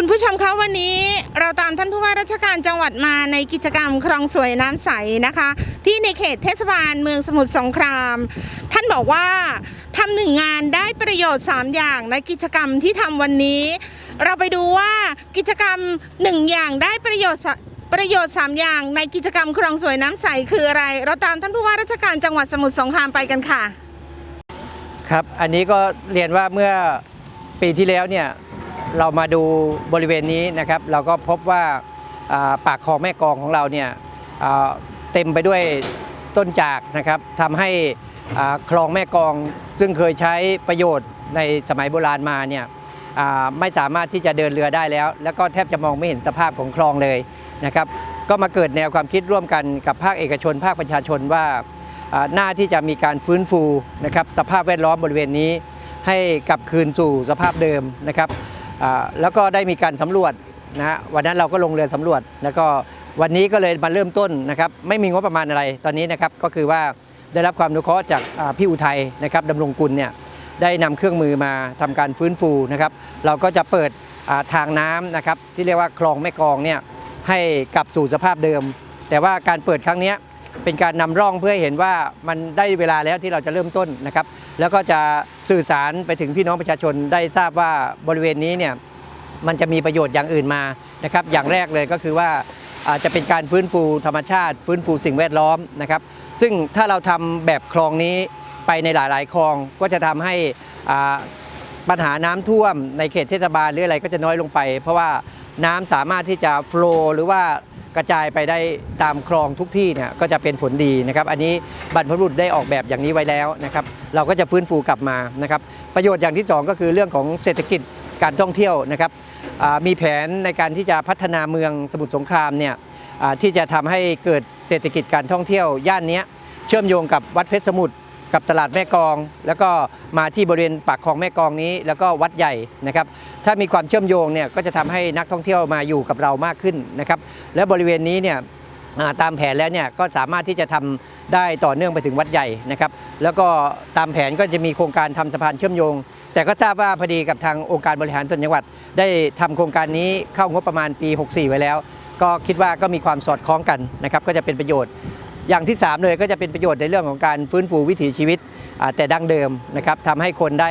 คุณผู้ชมคะวันนี้เราตามท่านผู้ว่าราชการจังหวัดมาในกิจกรรมคลองสวยน้ำใสนะคะ ที่ในเขตเทศบาลเมืองสมุทรสงคราม ท่านบอกว่าทำหนึ่งงานได้ประโยชน์ 3 อย่างในกิจกรรมที่ทำวันนี้ เราไปดูว่ากิจกรรมหนึ่งอย่างได้ประโยชน์ประโยชน์ 3 อย่างในกิจกรรมคลองสวยน้ำใสคืออะไร เราตามท่านผู้ว่าราชการจังหวัดสมุทรสงครามไปกันค่ะ ครับ อันนี้ก็เรียนว่าเมื่อปีที่แล้วเนี่ย เรามาดูบริเวณนี้นะครับ เราก็พบว่าปากคลองแม่กองของเราเนี่ยเต็มไปด้วยต้นจากนะครับทำให้คลองแม่กอง ซึ่งเคยใช้ประโยชน์ในสมัยโบราณมาเนี่ยไม่สามารถที่จะเดินเรือได้แล้ว แล้วก็แทบจะมองไม่เห็นสภาพของคลองเลยนะครับ ก็มาเกิดแนวความคิดร่วมกันกับภาคเอกชน ภาคประชาชนว่าหน้าที่จะมีการฟื้นฟูนะครับสภาพแวดล้อมบริเวณนี้ ให้กลับคืนสู่สภาพเดิมนะครับ แล้วก็ได้มีการสำรวจนะฮะวันนั้นเราก็ลงเรือสำรวจ แล้วก็วันนี้ก็เลยมาเริ่มต้นนะครับไม่มีงบประมาณอะไรตอนนี้นะครับก็คือว่าได้รับความอนุเคราะห์จากพี่อุทัยนะครับดำรงกุลเนี่ยได้นำเครื่องมือมาทำการฟื้นฟูนะครับ เราก็จะเปิดทางน้ำนะครับที่เรียกว่าคลองแม่กองเนี่ยให้กลับสู่สภาพเดิม แต่ว่าการเปิดครั้งนี้ เป็นการนำร่องเพื่อให้เห็นว่ามันได้เวลาแล้วที่เราจะเริ่มต้นนะครับ แล้วก็จะสื่อสารไปถึงพี่น้องประชาชนได้ทราบว่าบริเวณนี้เนี่ยมันจะมีประโยชน์อย่างอื่นมานะครับ อย่างแรกเลยก็คือว่าอาจจะเป็นการฟื้นฟูธรรมชาติ ฟื้นฟูสิ่งแวดล้อมนะครับ ซึ่งถ้าเราทำแบบคลองนี้ไปในหลาย ๆ คลองก็จะทำให้ปัญหาน้ำท่วมในเขตเทศบาลหรืออะไรก็จะน้อยลงไป เพราะว่าน้ำสามารถที่จะโฟลว์หรือว่า กระจายไปได้ตามคลองทุกที่เนี่ยก็จะเป็นผลดีนะครับ อันนี้บรรพบุรุษได้ออกแบบอย่างนี้ไว้แล้วนะครับ เราก็จะฟื้นฟูกลับมานะครับ ประโยชน์อย่างที่สองก็คือเรื่องของเศรษฐกิจการท่องเที่ยวนะครับมีแผนในการที่จะพัฒนาเมืองสมุทรสงครามเนี่ยที่จะทำให้เกิดเศรษฐกิจการท่องเที่ยวย่านนี้เชื่อมโยงกับวัดเพชรสมุทร กับตลาดแม่กอง แล้วก็มาที่บริเวณปากคลองแม่กองนี้ แล้วก็วัดใหญ่นะครับ ถ้ามีความเชื่อมโยงเนี่ยก็จะทำให้นักท่องเที่ยวมาอยู่กับเรามากขึ้นนะครับ และบริเวณนี้เนี่ยตามแผนแล้วเนี่ยก็สามารถที่จะทำได้ต่อเนื่องไปถึงวัดใหญ่นะครับ แล้วก็ตามแผนก็จะมีโครงการทำสะพานเชื่อมโยง แต่ก็ทราบว่าพอดีกับทางองค์การบริหารส่วนจังหวัด ได้ทำโครงการนี้เข้างบประมาณปี 64 ไว้แล้ว ก็คิดว่าก็มีความสอดคล้องกันนะครับ ก็จะเป็นประโยชน์ อย่างที่ 3 เลยก็จะเป็นประโยชน์ในเรื่องของการฟื้นฟูวิถีชีวิตแต่ดั้งเดิมนะครับทำให้คนได้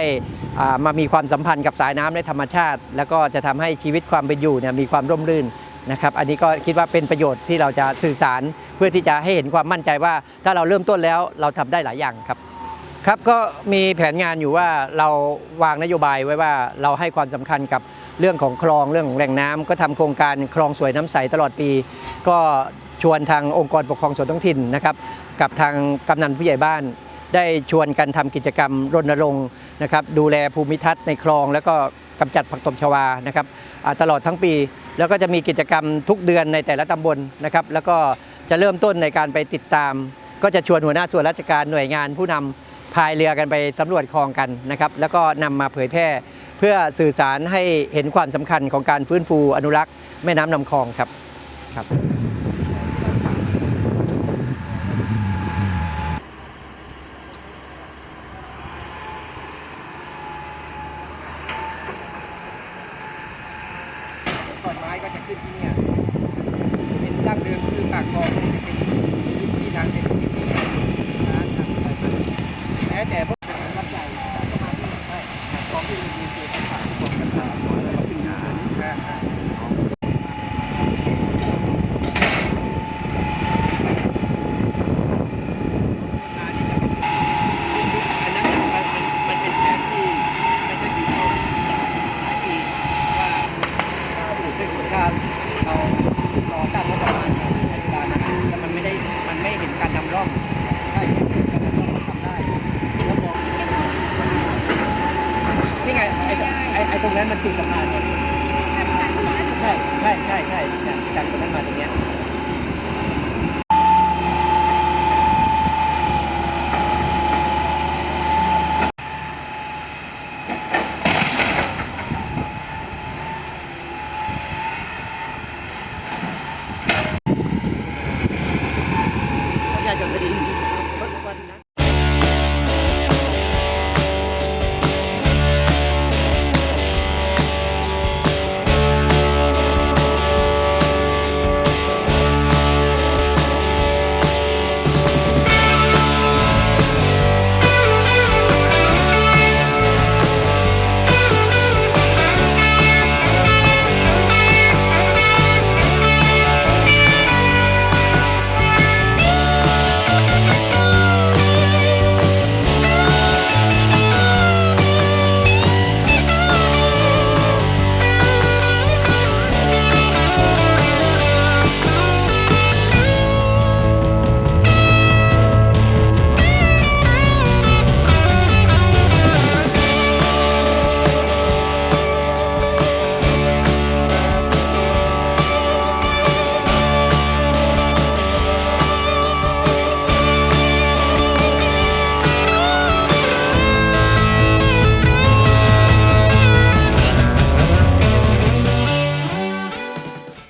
มามีความสัมพันธ์กับสายน้ำและธรรมชาติ แล้วก็จะทำให้ชีวิตความเป็นอยู่เนี่ยมีความร่มรื่นนะครับอันนี้ก็คิดว่าเป็นประโยชน์ที่เราจะสื่อสารเพื่อที่จะให้เห็นความมั่นใจว่า ถ้าเราเริ่มต้นแล้วเราทำได้หลายอย่างครับครับก็มีแผนงานอยู่ว่าเราวางนโยบายไว้ว่าเราให้ความสำคัญกับเรื่องของคลองเรื่องของแหล่งน้ำก็ทำโครงการคลองสวยน้ำใสตลอดปี ก็ ชวนทางองค์กรปกครองส่วนท้องถิ่นนะครับกับทางกำนันผู้ใหญ่บ้าน ได้ชวนกันทำกิจกรรมรณรงค์นะครับดูแลภูมิทัศน์ในคลอง แล้วก็กำจัดผักตบชวานะครับตลอดทั้งปี แล้วก็จะมีกิจกรรมทุกเดือนในแต่ละตำบลนะครับแล้วก็จะเริ่มต้นในการไปติดตาม ก็จะชวนหัวหน้าส่วนราชการหน่วยงานผู้นำพายเรือกันไปสำรวจคลองกันนะครับ แล้วก็นำมาเผยแพร่ เพื่อสื่อสารให้เห็นความสำคัญของการฟื้นฟูอนุรักษ์แม่น้ำลำคลองครับครับ ก่อนไม้ก็ จะขึ้นที่เนี่ยเป็นดั้งเดิมคือปากคลองนี่จะเป็นที่ทางเศรษฐกิจที่ร้านทางไปแม้แต่พวกวัดใหญ่ก็มาที่ใช่ของที่มีเศษต่างกันมาแล้วก็ขึ้นมานะอันนั้นมันมันเป็นแผนที่ไม่ใช่ปีเดียวหลายปีว่า ถูกเป็นผลการเรารอตั้งรัฐบาลในเวลานั้นแต่มันไม่ได้ มันไม่เห็นการนำร่องใช่การนำร่องมันทำได้ แล้วมองนี่ไงไอ้ไอ้ไอ้ตรงนั้นมันติดสะพานเนี่ย ใช่ใช่ใช่ใช่ใช่จากตรงนั้นมาตรงเนี้ย